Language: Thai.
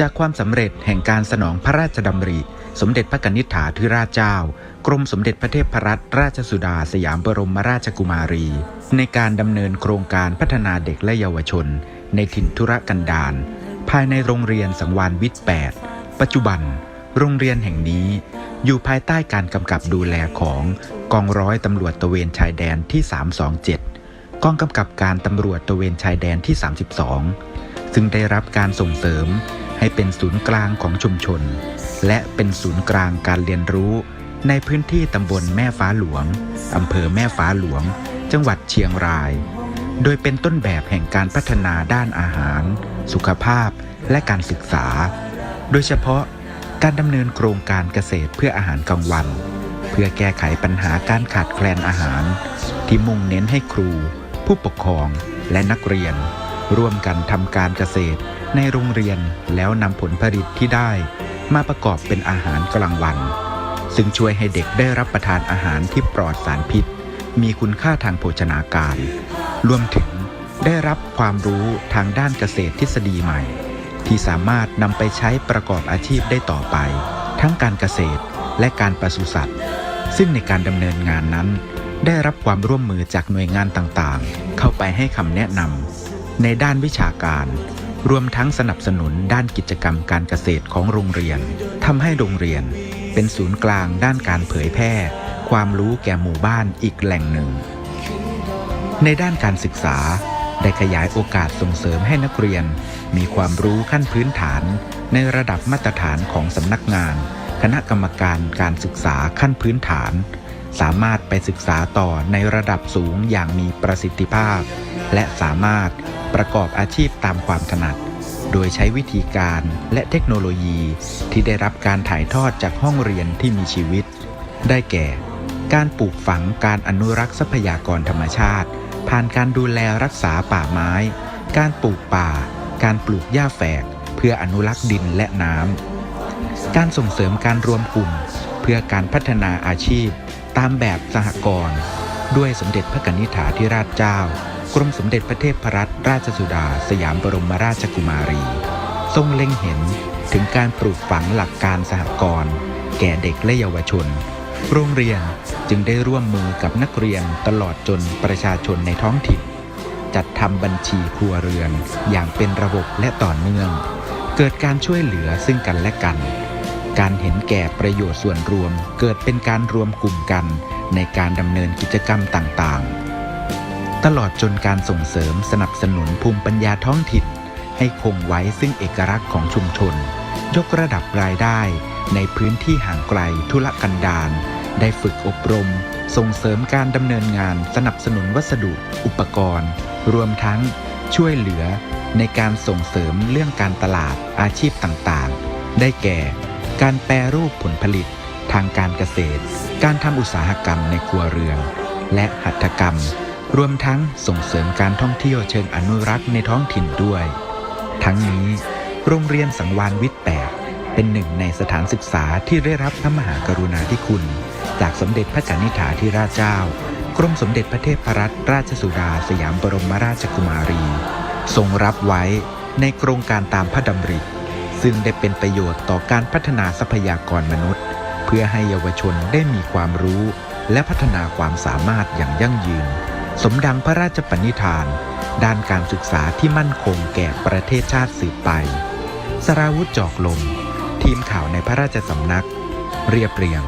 จากความสำเร็จแห่งการสนองพระราชดำริ สมเด็จพระกนิษฐาธิราชเจ้า กรมสมเด็จพระเทพรัตนราชสุดาสยามบรมราชกุมารี ในการดำเนินโครงการพัฒนาเด็กและเยาวชน ในถิ่นธุรกันดารภายในโรงเรียนสังวานวิทย์8ปัจจุบัน โรงเรียนแห่งนี้ อยู่ภายใต้การกำกับดูแลของกองร้อยตำรวจตระเวนชายแดนที่ 327 กองกำกับการตำรวจตระเวนชายแดนที่ 32 ซึ่งได้รับการส่งเสริม ให้เป็นศูนย์กลางของชุมชน และเป็นศูนย์กลางการเรียนรู้ในพื้นที่ตำบลแม่ฟ้าหลวง อำเภอแม่ฟ้าหลวง จังหวัดเชียงราย โดยเป็นต้นแบบแห่งการพัฒนาด้านอาหาร สุขภาพและการศึกษา โดยเฉพาะการดำเนินโครงการเกษตรเพื่ออาหารกลางวัน เพื่อแก้ไขปัญหาการขาดแคลนอาหาร ที่มุ่งเน้นให้ครู ผู้ปกครองและนักเรียน ร่วมกันทำการเกษตร ในโรงเรียนแล้วนำผลผลิตที่ได้ มาประกอบเป็นอาหารกลางวัน ซึ่งช่วยให้เด็กได้รับประทานอาหารที่ปลอดสารพิษ มีคุณค่าทางโภชนาการ รวมถึงได้รับความรู้ทางด้านเกษตรทฤษฎีใหม่ ที่สามารถนำไปใช้ประกอบอาชีพได้ต่อไป ทั้งการเกษตรและการปศุสัตว์ ซึ่งในการดำเนินงานนั้น ได้รับความร่วมมือจากหน่วยงานต่างๆ เข้าไปให้คำแนะนำ ในด้านวิชาการ รวมทั้งสนับสนุนด้านกิจกรรมการเกษตรของโรงเรียนทำให้โรงเรียน เป็นศูนย์กลางด้านการเผยแพร่ ความรู้แก่หมู่บ้านอีกแหล่งหนึ่ง ในด้านการศึกษาได้ขยายโอกาสส่งเสริมให้นักเรียน มีความรู้ขั้นพื้นฐาน ในระดับมาตรฐานของสำนักงาน คณะกรรมการการศึกษาขั้นพื้นฐาน สามารถไปศึกษาต่อในระดับสูงอย่างมีประสิทธิภาพ และสามารถ ประกอบอาชีพตามความถนัด โดยใช้วิธีการและเทคโนโลยีที่ได้รับการถ่ายทอดจากห้องเรียนที่มีชีวิต ได้แก่ การปลูกฝังการอนุรักษ์ทรัพยากรธรรมชาติ ผ่านการดูแลรักษาป่าไม้ การปลูกป่า การปลูกหญ้าแฝก เพื่ออนุรักษ์ดินและน้ำการส่งเสริมการรวมกลุ่ม เพื่อการพัฒนาอาชีพ ตามแบบสหกรณ์ด้วยสมเด็จพระกนิษฐาธิราชเจ้า กรมสมเด็จพระเทพรัตนราชสุดา สยามบรมราชกุมารี ทรงเล็งเห็นถึงการปลูกฝังหลักการสหกรณ์แก่เด็กและเยาวชน โรงเรียนจึงได้ร่วมมือกับนักเรียนตลอดจนประชาชนในท้องถิ่น จัดทำบัญชีครัวเรือนอย่างเป็นระบบและต่อเนื่อง เกิดการช่วยเหลือซึ่งกันและกัน การเห็นแก่ประโยชน์ส่วนรวมเกิดเป็นการรวมกลุ่มกันในการดำเนินกิจกรรมต่างๆ ตลอดจนการส่งเสริมสนับสนุนภูมิปัญญาท้องถิ่น ให้คงไว้ซึ่งเอกลักษณ์ของชุมชน ยกระดับรายได้ในพื้นที่ห่างไกลทุรกันดารได้ฝึกอบรม ส่งเสริมการดำเนินงานสนับสนุนวัสดุ อุปกรณ์ รวมทั้งช่วยเหลือในการส่งเสริมเรื่องการตลาดอาชีพต่างๆ ได้แก่ การแปรรูปผลผลิตทางการเกษตร การทำอุตสาหกรรมในครัวเรือน และหัตถกรรม รวมทั้งส่งเสริมการท่องเที่ยวเชิงอนุรักษ์ในท้องถิ่นด้วย ทั้งนี้ โรงเรียนสังวานวิทย์แปดเป็นหนึ่งในสถานศึกษาที่ได้รับพระมหากรุณาธิคุณ จากสมเด็จพระกนิษฐาธิราชเจ้า กรมสมเด็จพระเทพรัตนราชสุดาสยามบรมราชกุมารี ทรงรับไว้ในโครงการตามพระดำริ ซึ่งได้เป็นประโยชน์ต่อการพัฒนาทรัพยากรมนุษย์ เพื่อให้เยาวชนได้มีความรู้ และพัฒนาความสามารถอย่างยั่งยืน สมดังพระราชปณิธาน ด้านการศึกษาที่มั่นคงแก่ประเทศชาติสืบไป สราวุธจอกลม ทีมข่าวในพระราชสำนัก เรียบเรียง